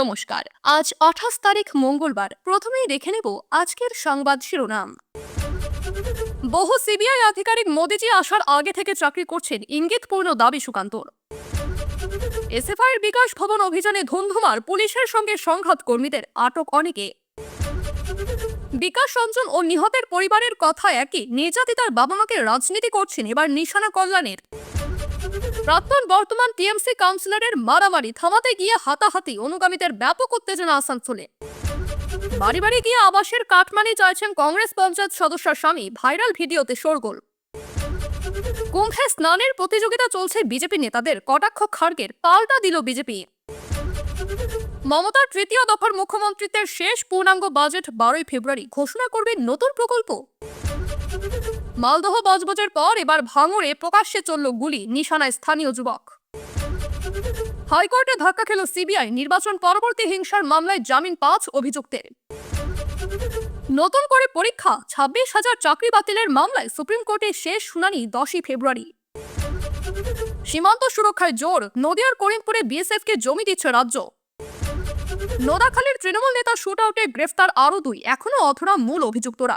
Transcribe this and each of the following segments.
নমস্কার। আজ আঠাশ তারিখ মঙ্গলবার। প্রথমেই দেখে নেব আজকের সংবাদ শিরোনাম। বহু সিবিআই আধিকারিক মোদিজি আসার আগে থেকে চাকরি করছেন ইঙ্গিতপূর্ণ দাবি সুকান্তর। এসএফআইয়ের বিকাশ ভবন অভিযানে ধুন্ধুমার পুলিশের সঙ্গে সংঘাত কর্মীদের আটক অনেকে। বিকাশ রঞ্জন ও নিহতের পরিবারের কথা একই। নির্যাতিতার বাবা মাকে রাজনীতি করছেন এবার নিশানা কল্যাণের। প্রাক্তন বর্তমান টিএমসি কাউন্সিলরের মারামারি, থামাতে গিয়ে হাতাহাতি, অনুগামীদের ব্যাপক উত্তেজনা আসানসোলে। বাড়ি বাড়ি গিয়ে আবাসের কাটমানি চাইছেন কংগ্রেস পঞ্চায়েত সদস্যর স্বামী, ভাইরাল ভিডিওতে শোরগোল। কুম্ভে স্নানের প্রতিযোগিতা চলছে বিজেপি নেতাদের, কটাক্ষ খার্গের পাল্টা দিল বিজেপি। মমতার তৃতীয় দফার মুখ্যমন্ত্রীত্বের শেষ পূর্ণাঙ্গ বাজেট বারোই ফেব্রুয়ারি, ঘোষণা করবে নতুন প্রকল্প। মালদহ বজবজের পর এবার ভাঙড়ে প্রকাশ্যে চলল গুলি, নিশানায় স্থানীয় যুবক। হাইকোর্টে ধাক্কা খেল সিবিআই, নির্বাচন পরবর্তী হিংসার মামলায় জামিন পাঁচ অভিযুক্তের। নতুন করে পরীক্ষা, ছাব্বিশ হাজার চাকরি বাতিলের মামলায় সুপ্রিম কোর্টে শেষ শুনানি দশই ফেব্রুয়ারি। সীমান্ত সুরক্ষায় জোর, নদিয়ার করিমপুরে বিএসএফকে জমি দিচ্ছে রাজ্য। নোদাখালীর তৃণমূল নেতা শুট আউটে গ্রেফতার আরও দুই, এখনও অধরা মূল অভিযুক্তরা।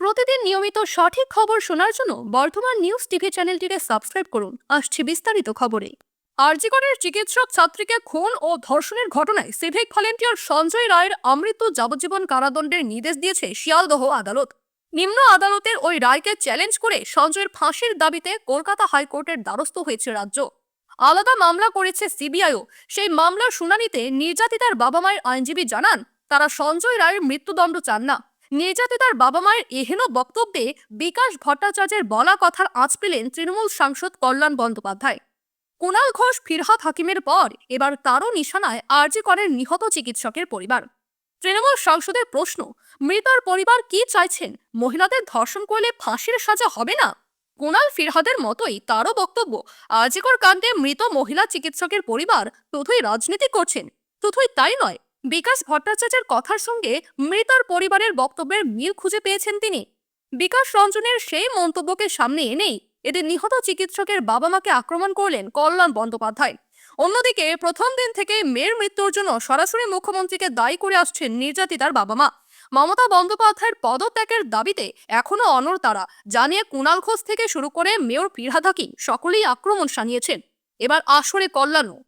প্রতিদিন নিয়মিত সঠিক খবর শোনার জন্য বর্ধমান নিউজ টিভি চ্যানেলটিকে সাবস্ক্রাইব করুন। আসছে বিস্তারিত খবরে। আরজিকরের চিকিৎসক ছাত্রীকে খুন ও ধর্ষণের ঘটনায় সিভিক ভলেন্টিয়ার সঞ্জয় রায়ের আমৃত্যু যাবজ্জীবন কারাদণ্ডের নির্দেশ দিয়েছে শিয়ালদহ আদালত। নিম্ন আদালতের ওই রায়কে চ্যালেঞ্জ করে সঞ্জয়ের ফাঁসির দাবিতে কলকাতা হাইকোর্টের দ্বারস্থ হয়েছে রাজ্য। আলাদা মামলা করেছে সিবিআইও। সেই মামলার শুনানিতে নির্যাতিতার বাবা মায়ের আইনজীবী জানান, তারা সঞ্জয় রায়ের মৃত্যুদণ্ড চান না। নির্যাতিতার বাবা মায়ের এহেন বক্তব্যে বিকাশ ভট্টাচার্যের বলা কথার আঁচ পেলেন তৃণমূল সাংসদ কল্যাণ বন্দ্যোপাধ্যায়। কুণাল ঘোষ, ফিরহাদ হাকিমের পর এবার তারও নিশানায় আরজি করেন নিহত চিকিৎসকের পরিবার। তৃণমূল সাংসদের প্রশ্ন, মৃতার পরিবার কি চাইছেন? মহিলাদের ধর্ষণ করলে ফাঁসির সাজা হবে না? কুণাল ফিরহাদের মতোই তারও বক্তব্য আরজিকর কাণ্ডে মৃত মহিলা চিকিৎসকের পরিবার শুধুই রাজনীতি করছেন। শুধুই তাই নয় বিকাশ ভট্টাচার্যের কথার সঙ্গে মৃতার পরিবারের বক্তব্যের মিল খুঁজে পেয়েছেন তিনি। বিকাশ রঞ্জনের সেই মন্তব্যকে সামনে এনেই এদের নিহত চিকিৎসকের বাবা মাকে আক্রমণ করলেন কল্যাণ বন্দ্যোপাধ্যায়। অন্যদিকে প্রথম দিন থেকে মেয়ের মৃত্যুর জন্য সরাসরি মুখ্যমন্ত্রীকে দায়ী করে আসছেন নির্যাতিতার বাবা মা মমতা বন্দ্যোপাধ্যায়ের পদত্যাগের দাবিতে এখনও অনর তারা জানিয়ে কুণাল ঘোষ থেকে শুরু করে মেয়র ফিরহাদাকি সকলেই আক্রমণ সানিয়েছেন এবার আসরে কল্যাণও।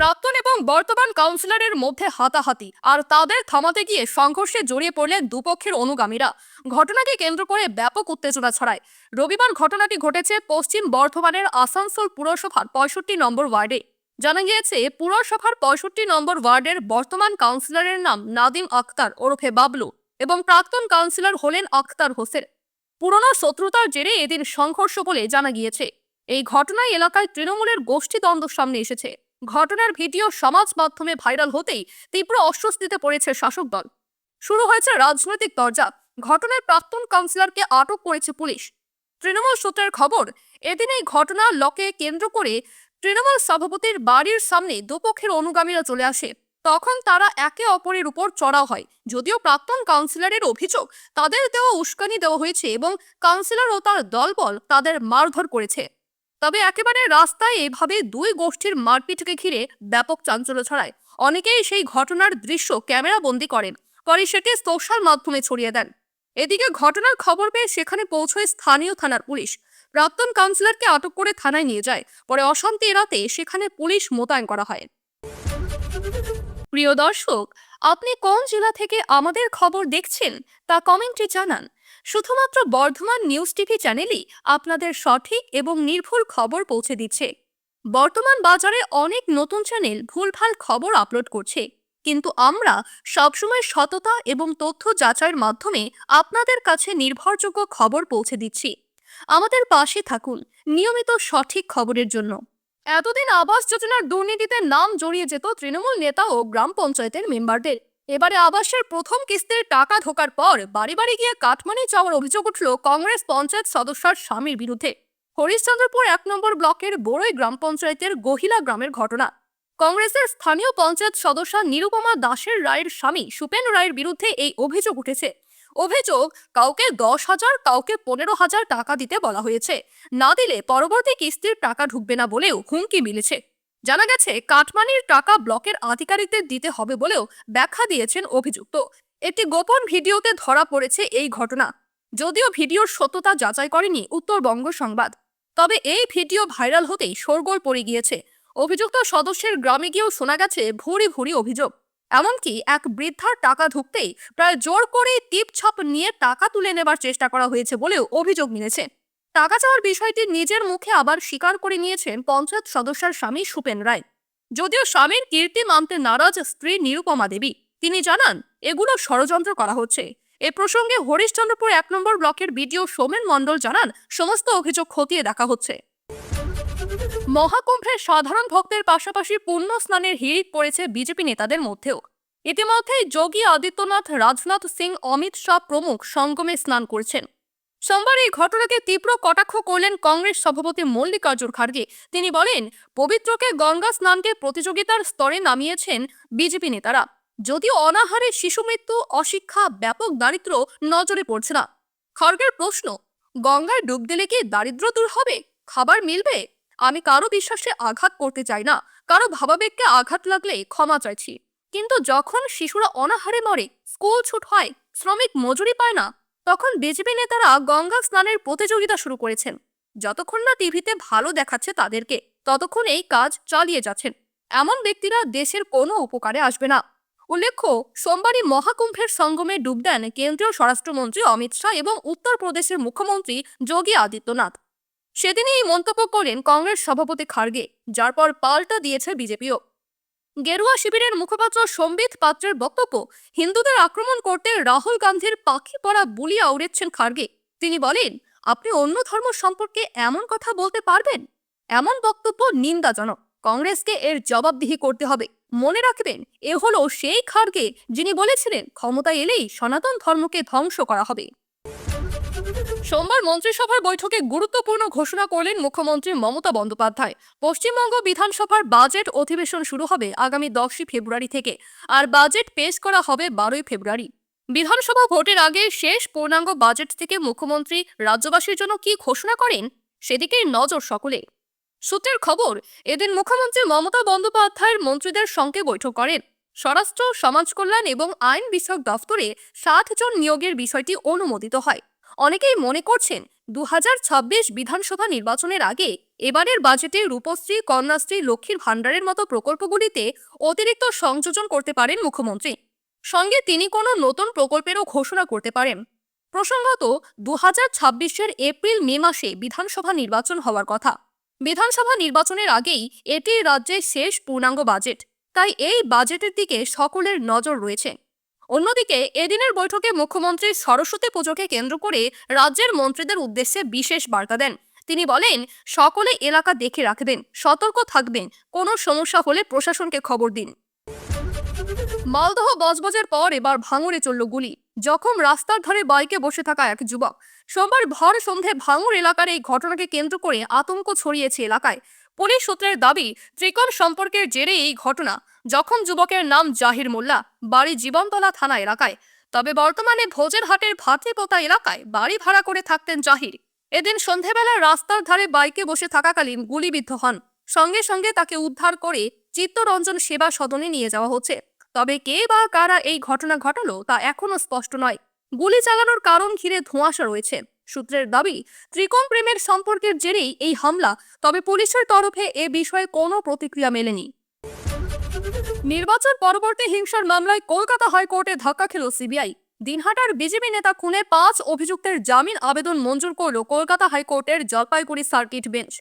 প্রাক্তন এবং বর্তমান কাউন্সিলরের মধ্যে হাতাহাতি, আর তাদের থামাতে গিয়ে সংঘর্ষে জড়িয়ে পড়লেন দুপক্ষের অনুগামীরা। ঘটনাকে কেন্দ্র করে ব্যাপক উত্তেজনা ছড়ায়। রবিবার ঘটনাটি ঘটেছে পশ্চিম বর্ধমানের আসানসোল পুরসভার পঁয়ষট্টি নম্বর ওয়ার্ডে। জানা গিয়েছে, পুরসভার পঁয়ষট্টি নম্বর ওয়ার্ডের বর্তমান কাউন্সিলরের নাম নাদিম আক্তার ওরফে বাবলু এবং প্রাক্তন কাউন্সিলর হলেন আক্তার হোসেন। পুরনো শত্রুতার জেরে এদিন সংঘর্ষ বলে জানা গিয়েছে। এই ঘটনায় এলাকায় তৃণমূলের গোষ্ঠী দ্বন্দ্ব সামনে এসেছে। ঘটনার ভিডিও সমাজ মাধ্যমে ভাইরাল হতেই তীব্র অস্বস্তিতে পড়েছে শাসক দল। শুরু হয়েছে রাজনৈতিক দরজা। ঘটনায় প্রাক্তন কাউন্সিলরকে আটক করেছে পুলিশ। তৃণমূল সূত্রের খবর, এদিন এই ঘটনা লকে কেন্দ্র করে তৃণমূল সভাপতির বাড়ির সামনে দুপক্ষের অনুগামীরা চলে আসে। তখন তারা একে অপরের উপর চড়াও হয়। যদিও প্রাক্তন কাউন্সিলরের অভিযোগ, তাদের দেওয়া উস্কানি দেওয়া হয়েছে এবং কাউন্সিলর ও তার দলবল তাদের মারধর করেছে। তবে একেবারে রাস্তায় এভাবে দুই গোষ্ঠীর মারপিটকে ঘিরে ব্যাপক চাঞ্চল্য ছড়ায়। অনেকেই সেই ঘটনার দৃশ্য ক্যামেরা বন্দি করেন, পরে সেটি সোশ্যাল মাধ্যমে ছড়িয়ে দেন। এদিকে ঘটনার খবর পেয়ে সেখানে পৌঁছয় স্থানীয় থানার পুলিশ। প্রাক্তন কাউন্সিলরকে আটক করে থানায় নিয়ে যায়, পরে অশান্তি এড়াতে সেখানে পুলিশ মোতায়েন করা হয়। প্রিয় দর্শক, আপনি কোন জেলা থেকে আমাদের খবর দেখছেন তা কমেন্টে জানান। শুধুমাত্র বর্ধমান নিউজ টিভি চ্যানেলই আপনাদের সঠিক এবং নির্ভুল খবর পৌঁছে দিচ্ছে। বর্তমান বাজারে অনেক নতুন চ্যানেল ভুলভাল খবর আপলোড করছে, কিন্তু আমরা সবসময় সততা এবং তথ্য যাচাইয়ের মাধ্যমে আপনাদের কাছে নির্ভরযোগ্য খবর পৌঁছে দিচ্ছি। আমাদের পাশে থাকুন নিয়মিত সঠিক খবরের জন্য। এতদিন আবাস যোজনার দুর্নীতিতে নাম জড়িয়ে যেত তৃণমূল নেতা ও গ্রাম পঞ্চায়েতের মেম্বারদের। এবারে আবাসের প্রথম কিস্তির টাকা ঢোকার পর বাড়ি বাড়ি গিয়ে কাঠমানি চাওয়ার অভিযোগ উঠল কংগ্রেস পঞ্চায়েত সদস্যর স্বামীর বিরুদ্ধে। হরিশ্চন্দ্রপুর এক নম্বর ব্লকের বড়ই গ্রাম পঞ্চায়েতের গহিলা গ্রামের ঘটনা। কংগ্রেসের স্থানীয় পঞ্চায়েত সদস্য নিরুপমা দাসের রায়ের স্বামী সুপেন রায়ের বিরুদ্ধে এই অভিযোগ উঠেছে। অভিযোগ, কাউকে দশ হাজার, কাউকে পনেরো হাজার টাকা দিতে বলা হয়েছে। না দিলে পরবর্তী কিস্তির টাকা ঢুকবে না বলেও হুমকি মিলেছে। জানা গেছে, কাটমানির টাকা ব্লকের আধিকারিকদের দিতে হবে বলেও ব্যাখ্যা দিয়েছেন অভিযুক্ত। একটি গোপন ভিডিওতে ধরা পড়েছে এই ঘটনা। যদিও ভিডিওর সত্যতা যাচাই করেনি উত্তরবঙ্গ সংবাদ। তবে এই ভিডিও ভাইরাল হতেই শোরগোল পড়ে গিয়েছে। অভিযুক্ত সদস্যের গ্রামে গিয়েও শোনা গেছে ভুরি ভুরি অভিযোগ। এমনকি এক বৃদ্ধার টাকা ঢুকতেই প্রায় জোর করে টিপ ছপ নিয়ে টাকা তুলে নেবার চেষ্টা করা হয়েছে বলেও অভিযোগ মিলেছে। টাকা চাওয়ার বিষয়টি নিজের মুখে আবার স্বীকার করে নিয়েছেন পঞ্চায়েত সদস্যের স্বামী সুপেন রায়। যদিও স্বামীর কীর্তি মানতে নারাজ স্ত্রী নিরুপমা দেবী, তিনি জানান, এগুলো ষড়যন্ত্র করা হচ্ছে। এ প্রসঙ্গে হরিশচন্দ্রপুর এক নম্বর ব্লকের বিডিও সোমেন মণ্ডল জানান, সমস্ত অভিযোগ খতিয়ে দেখা হচ্ছে। মহাকুম্ভের সাধারণ ভক্তের পাশাপাশি পুণ্য স্নানের হিড়িক পড়েছে বিজেপি নেতাদের মধ্যেও। ইতিমধ্যেই যোগী আদিত্যনাথ, রাজনাথ সিং, অমিত শাহ প্রমুখ সঙ্গমে স্নান করছেন। সোমবার এই ঘটনাকে তীব্র কটাক্ষ করলেন কংগ্রেস সভাপতি মল্লিকার্জুন খার্গে তিনি বলেন, পবিত্রকে গঙ্গা স্নানকে প্রতিযোগিতার স্তরে নামিয়েছেন বিজেপি নেতারা। যদিও অনাহারে শিশু মৃত্যু, অশিক্ষা, ব্যাপক দারিদ্র্য নজরে পড়ছে না। খড়গের প্রশ্ন, গঙ্গায় ডুব দিলে কি দারিদ্র্য দূর হবে? খাবার মিলবে? আমি কারও বিশ্বাসে আঘাত করতে চাই না। কারও ভাবাবেগকে আঘাত লাগলে ক্ষমা চাইছি। কিন্তু যখন শিশুরা অনাহারে মরে, স্কুল ছুট হয়, শ্রমিক মজুরি পায় না তখন বিজেপি নেতারা গঙ্গা স্নানের প্রতিযোগিতা শুরু করেছেন। যতক্ষণ না টিভিতে ভালো দেখাচ্ছে তাদেরকে, ততক্ষণ এই কাজ চালিয়ে যাচ্ছেন। এমন ব্যক্তিরা দেশের কোনো উপকারে আসবে না। উল্লেখ্য, সোমবারই মহাকুম্ভের সঙ্গমে ডুব দেন কেন্দ্রীয় স্বরাষ্ট্রমন্ত্রী অমিত শাহ এবং উত্তরপ্রদেশের মুখ্যমন্ত্রী যোগী আদিত্যনাথ। সেদিনই এই মন্তব্য করেন কংগ্রেস সভাপতি খার্গে, যার পর পাল্টা দিয়েছে বিজেপিও। গেরুয়া শিবিরের মুখপাত্র সম্বিত পাত্রের বক্তব্য, হিন্দুদের আক্রমণ করতে রাহুল গান্ধীর পাখি পড়া বুলিয়া উড়েছেন খার্গে। তিনি বলেন, আপনি অন্য ধর্ম সম্পর্কে এমন কথা বলতে পারবেন? এমন বক্তব্য নিন্দাজনক। কংগ্রেসকে এর জবাবদিহি করতে হবে। মনে রাখবেন, এ হলো সেই খার্গে যিনি বলেছিলেন ক্ষমতা এলেই সনাতন ধর্মকে ধ্বংস করা হবে। সোমবার মন্ত্রিসভার বৈঠকে গুরুত্বপূর্ণ ঘোষণা করলেন মুখ্যমন্ত্রী মমতা বন্দ্যোপাধ্যায়। পশ্চিমবঙ্গ বিধানসভার বাজেট অধিবেশন শুরু হবে আগামী দশই ফেব্রুয়ারি থেকে, আর বাজেট পেশ করা হবে বারোই ফেব্রুয়ারি। বিধানসভা ভোটের আগে শেষ পূর্ণাঙ্গ বাজেট থেকে মুখ্যমন্ত্রী রাজ্যবাসীর জন্য কি ঘোষণা করেন, সেদিকেই নজর সকলে। সূত্রের খবর, এদিন মুখ্যমন্ত্রী মমতা বন্দ্যোপাধ্যায়ের মন্ত্রীদের সঙ্গে বৈঠক করেন। স্বরাষ্ট্র, সমাজ কল্যাণ এবং আইন বিষয়ক দফতরে ষাট জন নিয়োগের বিষয়টি অনুমোদিত হয়। অনেকেই মনে করছেন দু হাজার ছাব্বিশ বিধানসভা নির্বাচনের আগে এবারের বাজেটে রূপশ্রী, কন্যাশ্রী, লক্ষ্মীর ভাণ্ডারের মতো প্রকল্পগুলিতে অতিরিক্ত সংযোজন করতে পারেন মুখ্যমন্ত্রী। সঙ্গে তিনি কোনো নতুন প্রকল্পেরও ঘোষণা করতে পারেন। প্রসঙ্গত দু ছাব্বিশের এপ্রিল, মে মাসে বিধানসভা নির্বাচন হওয়ার কথা। বিধানসভা নির্বাচনের আগেই এটি রাজ্যের শেষ পূর্ণাঙ্গ বাজেট। তাই এই বাজেটের দিকে সকলের নজর রয়েছে। অন্যদিকে, এদিনের বৈঠকে মুখ্যমন্ত্রী সরস্বতী পুজোকে কেন্দ্র করে রাজ্যের মন্ত্রীদের উদ্দেশ্যে বিশেষ বার্তা দেন। তিনি বলেন, সকলে এলাকা দেখে রাখবেন, সতর্ক থাকবেন, কোনো সমস্যা হলে প্রশাসনকে খবর দিন। মালদহ বজবজের পর এবার ভাঙড়ে চলল গুলি। জখম রাস্তার ধারে বাইকে বসে থাকা এক যুবক। সোমবার ভর সন্ধে ভাঙড় এলাকার এই ঘটনাকে কেন্দ্র করে আতঙ্ক ছড়িয়েছে এলাকায়। পুলিশ সূত্রের দাবি, ত্রিকোণ সম্পর্কের জেরে এই ঘটনা যখন যুবকের নাম জাহির মোল্লা, বাড়ি জীবনতলা থানা এলাকায়। তবে বর্তমানে ভোজের হাটের ভাতিপোতা এলাকায় বাড়ি ভাড়া করে থাকতেন জাহির। এদিন সন্ধেবেলা রাস্তার ধারে বাইকে বসে থাকাকালীন গুলিবিদ্ধ হন। সঙ্গে সঙ্গে তাকে উদ্ধার করে চিত্তরঞ্জন সেবা সদনে নিয়ে যাওয়া হচ্ছে। তবে কে বা কারা এই ঘটনা ঘটালো তা এখনও স্পষ্ট নয়। গুলি চালানোর কারণ ঘিরে ধোঁয়াশা রয়েছে। সূত্রের দাবি, ত্রিকোণ প্রেমের সম্পর্কের জেরেই এই হামলা, তবে পুলিশের তরফে এ বিষয়ে কোনো প্রতিক্রিয়া মেলেনি। নির্বাচন পরবর্তী হিংসার মামলায় কলকাতা হাইকোর্টে ধাক্কা খেল সিবিআই। দিনহাটার বিজেপি নেতা খুনে পাঁচ অভিযুক্তের জামিন আবেদন মঞ্জুর করল কলকাতা হাইকোর্টের জলপাইগুড়ি সার্কিট বেঞ্চ।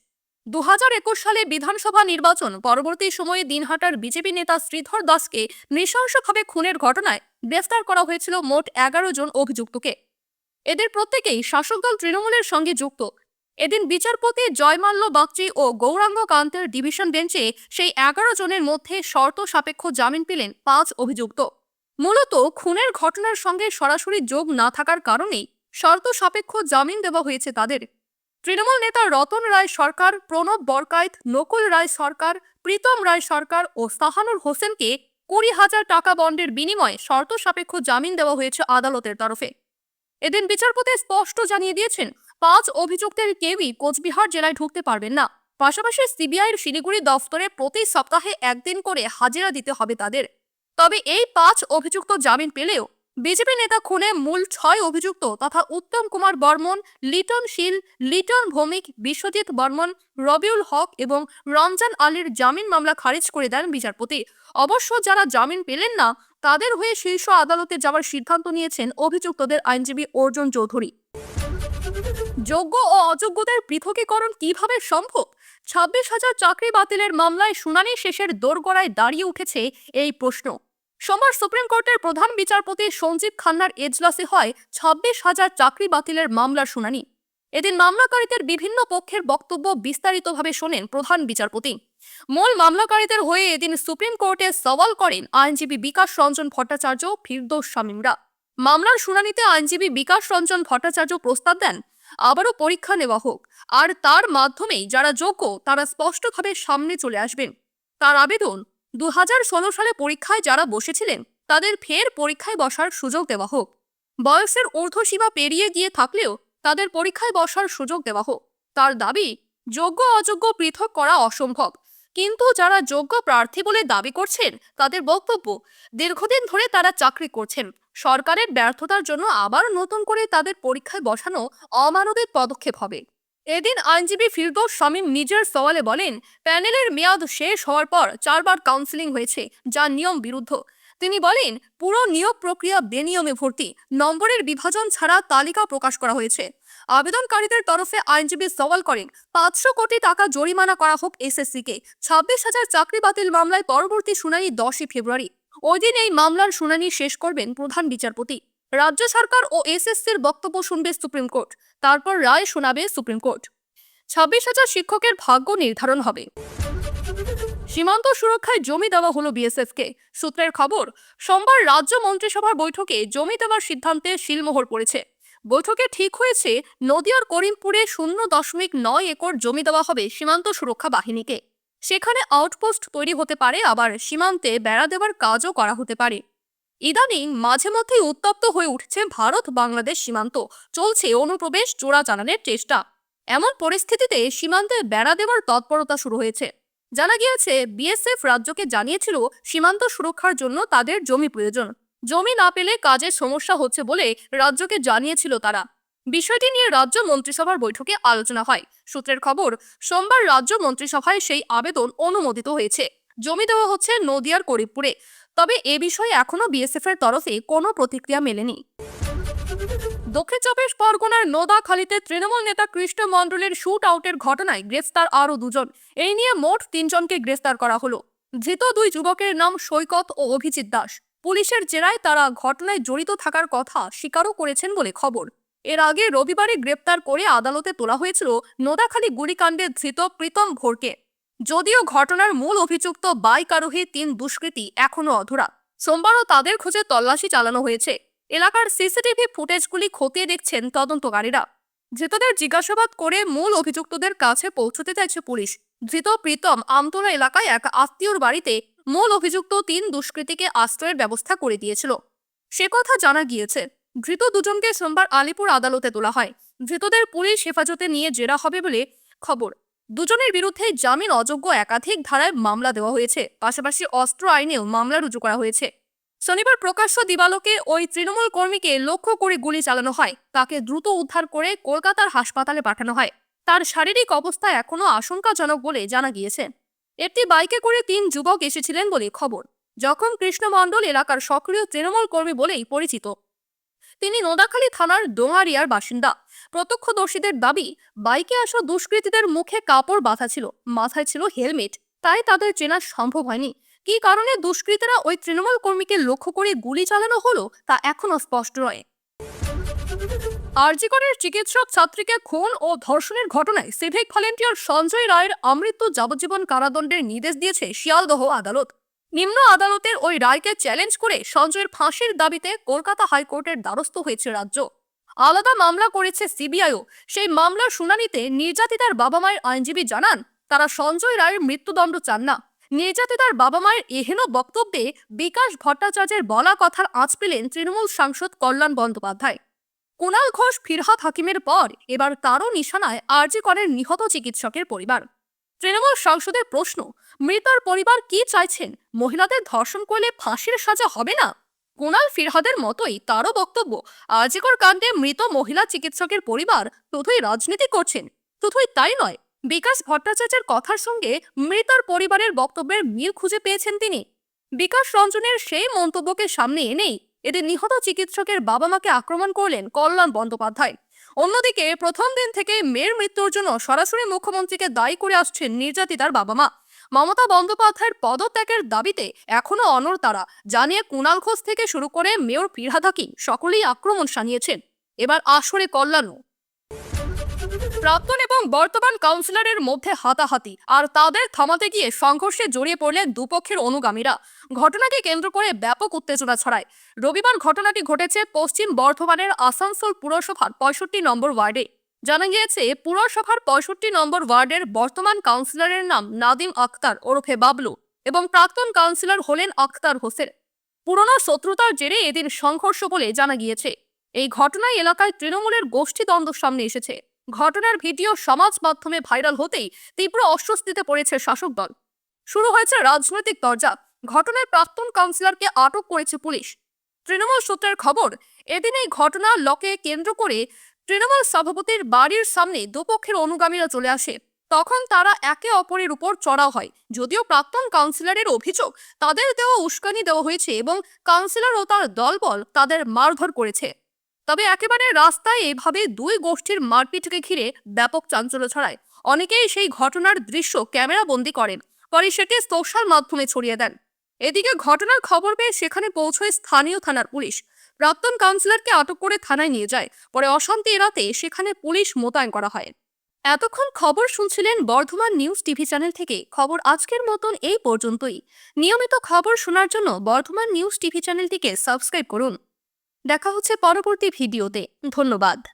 দু হাজার একুশ সালে বিধানসভা নির্বাচন পরবর্তী সময়ে দিনহাটার বিজেপি নেতা শ্রীধর দাসকে নৃশংসভাবে খুনের ঘটনায় গ্রেফতার করা হয়েছিল মোট এগারো জন অভিযুক্তকে। এদের প্রত্যেকেই শাসক দল তৃণমূলের সঙ্গে যুক্ত। এদিন বিচারপতি জয়মাল্য বাগচি ও গৌরাঙ্গ কান্তের ডিভিশন বেঞ্চে সেই এগারো জনের মধ্যে শর্ত সাপেক্ষ জামিন পেলেন পাঁচ অভিযুক্ত। মূলত খুনের ঘটনার সঙ্গে সরাসরি যোগ না থাকার কারণেই শর্ত সাপেক্ষ জামিন দেওয়া হয়েছে তাদের। তৃণমূল নেতা রতন রায় সরকার, প্রণব বরকায়েত, নকুল রায় সরকার, প্রীতম রায় সরকার ও সাহানুর হোসেনকে কুড়ি হাজার টাকা বন্ডের বিনিময়ে শর্ত সাপেক্ষ জামিন দেওয়া হয়েছে আদালতের তরফে। এদিন বিচারপতি স্পষ্ট জানিয়ে দিয়েছেন, পাঁচ অভিযুক্তের কেউই কোচবিহার জেলায় ঢুকতে পারবেন না। পাশাপাশি সিবিআইয়ের শিলিগুড়ি দফতরে প্রতি সপ্তাহে একদিন করে হাজিরা দিতে হবে তাদের। তবে এই পাঁচ অভিযুক্ত জামিন পেলেও বিজেপি নেতা খুনে মূল ছয় অভিযুক্ত তথা উত্তম কুমার বর্মন, লিটন শীল, লিটন ভৌমিক, বিশ্বজিৎ বর্মন, রবিউল হক এবং রমজান আলীর জামিন মামলা খারিজ করে দেন বিচারপতি। অবশ্য যারা জামিন পেলেন না, তাদের হয়ে শীর্ষ আদালতে যাওয়ার সিদ্ধান্ত নিয়েছেন অভিযুক্তদের আইনজীবী অর্জুন চৌধুরী। যোগ্য ও অযোগ্যদের পৃথকীকরণ কীভাবে সম্ভব? ছাব্বিশ হাজার চাকরি বাতিলের মামলায় শুনানি শেষের দোরগোড়ায় দাঁড়িয়ে উঠেছে এই প্রশ্ন। সোমবার সুপ্রিম কোর্টের প্রধান বিচারপতি সঞ্জীব খান্নার এজলাসে হয় ছাব্বিশ হাজার চাকরি বাতিলের মামলার শুনানি। এদিন মামলাকারীদের বিভিন্ন পক্ষের বক্তব্য বিস্তারিতভাবে শোনেন প্রধান বিচারপতি। মূল মামলাকারীদের হয়ে এদিন সুপ্রিম কোর্টে সওয়াল করেন আইনজীবী বিকাশ রঞ্জন ভট্টাচার্য, ফিরদৌস শামীমরা। মামলার শুনানিতে আইনজীবী বিকাশ রঞ্জন ভট্টাচার্য প্রস্তাব দেন, আবারও পরীক্ষা নেওয়া হোক। আর তার মাধ্যমেই যারা যোগ্য, তারা স্পষ্টভাবে সামনে চলে আসবেন। তার আবেদন দু হাজার ষোলো সালে পরীক্ষায় যারা বসেছিলেন, তাদের ফের পরীক্ষায় বসার সুযোগ দেওয়া হোক। বয়সের ঊর্ধ্বসীমা পেরিয়ে গিয়ে থাকলেও তাদের পরীক্ষায় বসার সুযোগ দেওয়া হোক। তার দাবি, যোগ্য অযোগ্য পৃথক করা অসম্ভব। কিন্তু যারা যোগ্য প্রার্থী বলে দাবি করছেন, তাদের বক্তব্য, দীর্ঘদিন ধরে তারা চাকরি করছেন। সরকারের ব্যর্থতার জন্য আবার নতুন করে তাদের পরীক্ষায় বসানো অমানবিক পদক্ষেপ হবে। এদিন আইনজীবী ফিরদৌস শামীম নিজের সওয়ালে বলেন, প্যানেলের মেয়াদ শেষ হওয়ার পর চারবার কাউন্সিলিং হয়েছে, যা নিয়ম বিরুদ্ধ। তিনি বলেন, পুরো নিয়োগ প্রক্রিয়া বেনিয়মে ভর্তি, নম্বরের বিভাজন ছাড়া তালিকা প্রকাশ করা হয়েছে। আবেদনকারীদের তরফে আইনজীবী সওয়াল করেন, পাঁচশো কোটি টাকা জরিমানা করা হোক এসএসসিকে, ছাব্বিশ হাজার চাকরি বাতিল মামলায় পরবর্তী শুনানি দশই ফেব্রুয়ারি। ওই দিন এই মামলার শুনানি শেষ করবেন প্রধান বিচারপতি। রাজ্য সরকার ও এসএসসির বক্তব্য শুনবে সুপ্রিম কোর্ট। তারপর রায় শোনাবে সুপ্রিম কোর্ট। ছাব্বিশ হাজার শিক্ষকের ভাগ্য নির্ধারণ হবে। সীমান্ত সুরক্ষায় জমি দেওয়া হলো বিএসএফকে। সূত্রের খবর, সোমবার রাজ্য মন্ত্রিসভার বৈঠকে জমি দেওয়ার সিদ্ধান্তে শিলমোহর পড়েছে। বৈঠকে ঠিক হয়েছে, নদিয়ার করিমপুরে শূন্য দশমিক নয় একর জমি দেওয়া হবে সীমান্ত সুরক্ষা বাহিনীকে। সেখানে আউটপোস্ট তৈরি হতে পারে, আবার সীমান্তে বেড়া দেওয়ার কাজও করা হতে পারে। ইদানিং মাঝে মধ্যেই উত্তপ্ত হয়ে উঠছে ভারত বাংলাদেশ সীমান্ত। চলছে অনুপ্রবেশ জোড়া চালানোর চেষ্টা। এমন পরিস্থিতিতে সীমান্তে বেড়া দেওয়ার তৎপরতা শুরু হয়েছে। জানা গিয়েছে, বিএসএফ রাজ্যকে জানিয়েছিল সীমান্ত সুরক্ষার জন্য তাদের জমি প্রয়োজন। জমি না পেলে কাজের সমস্যা হচ্ছে বলে রাজ্যকে জানিয়েছিল তারা। বিষয়টি নিয়ে রাজ্য মন্ত্রিসভার বৈঠকে আলোচনা হয়। সূত্রের খবর, সোমবার রাজ্য মন্ত্রিসভায় সেই আবেদন অনুমোদিত হয়েছে। জমি দেওয়া হচ্ছে নদিয়ার করিমপুরে। তবে এ বিষয়ে এখনও বিএসএফ এর তরফে কোনো প্রতিক্রিয়া মেলেনি। দক্ষিণ চব্বিশ পরগনার নোদাখালীতে তৃণমূল নেতা কৃষ্ণ মণ্ডলের শুট আউটের ঘটনায় গ্রেফতার আরও দুজন। এই নিয়ে মোট তিনজনকে গ্রেফতার করা হলো। ধৃত দুই যুবকের নাম সৈকত ও অভিজিৎ দাস। পুলিশের জেরায় তারা ঘটনায় জড়িত থাকার কথা স্বীকারও করেছেন বলে খবর। এর আগে রবিবারে গ্রেপ্তার করে আদালতে তোলা হয়েছিল নোদাখালী গুলিকাণ্ডে ধৃত প্রীতম ভোরকে যদিও ঘটনার মূল অভিযুক্ত বাইক আরোহী তিন দুষ্কৃতী এখনও অধরা। সোমবারও তাদের খোঁজে তল্লাশি চালানো হয়েছে। এলাকার সিসিটিভি ফুটেজগুলি খতিয়ে দেখছেন তদন্তকারীরা। ধৃতদের জিজ্ঞাসাবাদ করে মূল অভিযুক্তদের কাছে পৌঁছতে চাইছে পুলিশ। ধৃত প্রীতম আমতলা এলাকায় এক আত্মীয়র বাড়িতে মূল অভিযুক্ত তিন দুষ্কৃতীকে আশ্রয়ের ব্যবস্থা করে দিয়েছিল। সে কথা জানা গিয়েছে। ধৃত দুজনকে সোমবার আলিপুর আদালতে তোলা হয়। ধৃতদের পুলিশ হেফাজতে নিয়ে জেরা হবে বলে খবর। দুজনের বিরুদ্ধে জামিন অযোগ্য একাধিক ধারায় মামলা দেওয়া হয়েছে। পাশাপাশি অস্ত্র আইনেও মামলা রুজু করা হয়েছে। শনিবার প্রকাশ্য দিবালোকে ওই তৃণমূল কর্মীকে লক্ষ্য করে গুলি চালানো হয়। তাকে দ্রুত উদ্ধার করে কলকাতার হাসপাতালে পাঠানো হয়। তার শারীরিক অবস্থা এখনও আশঙ্কাজনক বলে জানা গিয়েছে। একটি বাইকে করে তিন যুবক এসেছিলেন বলে খবর। যখন কৃষ্ণ মণ্ডল এলাকার সক্রিয় তৃণমূল কর্মী বলেই পরিচিত। তিনি নোদাখালী থানার ডোঙারিয়ার বাসিন্দা। প্রত্যক্ষদর্শীদের দাবি, বাইকে আসা দুষ্কৃতীদের মুখে কাপড় বাঁধা ছিল, মাথায় ছিল হেলমেট। তাই তাদের চেনা সম্ভব হয়নি। কী কারণে দুষ্কৃতীরা ওই তৃণমূল কর্মীকে লক্ষ্য করে গুলি চালানো হলো, তা এখনও স্পষ্ট নয়। আরজিকরের চিকিৎসক ছাত্রীকে খুন ও ধর্ষণের ঘটনায় সিভিক ভলেন্টিয়ার সঞ্জয় রায়ের আমৃত্যু যাবজ্জীবন কারাদণ্ডের নির্দেশ দিয়েছে শিয়ালদহ আদালত। নিম্ন আদালতের ওই রায়কে চ্যালেঞ্জ করে সঞ্জয়ের ফাঁসির দাবিতে কলকাতা হাইকোর্টের দ্বারস্থ হয়েছে রাজ্য। আলাদা মামলা করেছে সিবিআইও। সেই মামলার শুনানিতে নির্যাতিতার বাবা মায়ের আইনজীবী জানান, তারা সঞ্জয় রায়ের মৃত্যুদণ্ড চান না। নির্যাতিতার বাবা মায়ের এহেন বক্তব্যে বিকাশ ভট্টাচার্যের বলা কথার আঁচ পেলেন তৃণমূল সাংসদ কল্যাণ বন্দ্যোপাধ্যায়। কুণাল ঘোষ, ফিরহাদ হাকিমের পর এবার তারও নিশানায় আর্জি করের নিহত চিকিৎসকের পরিবার। তৃণমূল সাংসদের প্রশ্ন মৃতার পরিবার কি চাইছেন? মহিলাদের ধর্ষণ করলে ফাঁসির সাজা হবে না? কুণাল ফিরহাদের মতোই তারও বক্তব্য, আজিকর কাণ্ডে মৃত মহিলা চিকিৎসকের পরিবার শুধুই রাজনীতি করছেন। শুধুই তাই নয়, বিকাশ ভট্টাচার্যের কথার সঙ্গে মৃতার পরিবারের বক্তব্যের মিল খুঁজে পেয়েছেন তিনি। বিকাশ রঞ্জনের সেই মন্তব্যকে সামনে এনেই এদের নিহত চিকিৎসকের বাবা মাকে আক্রমণ করলেন কল্যাণ বন্দ্যোপাধ্যায়। অন্যদিকে প্রথম দিন থেকে মেয়ের মৃত্যুর জন্য সরাসরি মুখ্যমন্ত্রীকে দায়ী করে আসছেন নির্যাতিতার বাবা মা মমতা বন্দ্যোপাধ্যায়ের পদত্যাগের দাবিতে এখনও অনর তারা জানিয়ে কুণাল ঘোষ থেকে শুরু করে মেয়র ফিরহাদাকি সকলেই আক্রমণ সানিয়েছেন এবার আসরে কল্যাণও। প্রাক্তন এবং বর্তমান কাউন্সিলরের মধ্যে হাতাহাতি, আর তাদের থামাতে গিয়ে সংঘর্ষে জড়িয়ে পড়লেন দুপক্ষের অনুগামীরা। ঘটনাকে কেন্দ্র করে ব্যাপক উত্তেজনা ছড়ায়। রবিবার ঘটনাটি ঘটেছে পশ্চিম বর্ধমানের আসানসোল পুরসভার পঁয়ষট্টি নম্বর ওয়ার্ডে। জানা গিয়েছে, পুরসভার পঁয়ষট্টি নম্বর ওয়ার্ডের বর্তমান কাউন্সিলরের নাম নাদিম আক্তার ওরফে বাবলু এবং প্রাক্তন কাউন্সিলর হলেন আক্তার হোসেন। পুরনো শত্রুতার জেরে এদিন সংঘর্ষ বলে জানা গিয়েছে। এই ঘটনায় এলাকায় তৃণমূলের গোষ্ঠীদ্বন্দ্ব সামনে এসেছে। ঘটনার ভিডিও সমাজ মাধ্যমে ভাইরাল হতেই তীব্র অস্বস্তিতে পড়েছে শাসক দল। শুরু হয়েছে রাজনৈতিক দরজা। ঘটনার প্রাক্তন কাউন্সিলরকে আটক করেছে পুলিশ। তৃণমূল সূত্রের খবর, এদিন এই ঘটনা লকে কেন্দ্র করে তৃণমূল সভাপতির বাড়ির সামনে দুপক্ষের অনুগামীরা চলে আসে। তখন তারা একে অপরের উপর চড়াও হয়। যদিও প্রাক্তন কাউন্সিলরের অভিযোগ, তাদের দেওয়া উস্কানি দেওয়া হয়েছে এবং কাউন্সিলর ও তার দলবল তাদের মারধর করেছে। তবে একেবারে রাস্তায় এভাবে দুই গোষ্ঠীর মারপিটকে ঘিরে ব্যাপক চাঞ্চল্য ছড়ায়। অনেকেই সেই ঘটনার দৃশ্য ক্যামেরা বন্দি করেন, পরে সেটি সোশ্যাল মাধ্যমে ছড়িয়ে দেন। এদিকে ঘটনার খবর পেয়ে সেখানে পৌঁছয় স্থানীয় থানার পুলিশ। প্রাক্তন কাউন্সিলরকে আটক করে থানায় নিয়ে যায়। পরে অশান্তি এড়াতে সেখানে পুলিশ মোতায়েন করা হয়। এতক্ষণ খবর শুনছিলেন বর্ধমান নিউজ টিভি চ্যানেল থেকে। খবর আজকের মতন এই পর্যন্তই। নিয়মিত খবর শোনার জন্য বর্ধমান নিউজ টিভি চ্যানেলটিকে সাবস্ক্রাইব করুন। দেখা হচ্ছে পরবর্তী ভিডিওতে। ধন্যবাদ।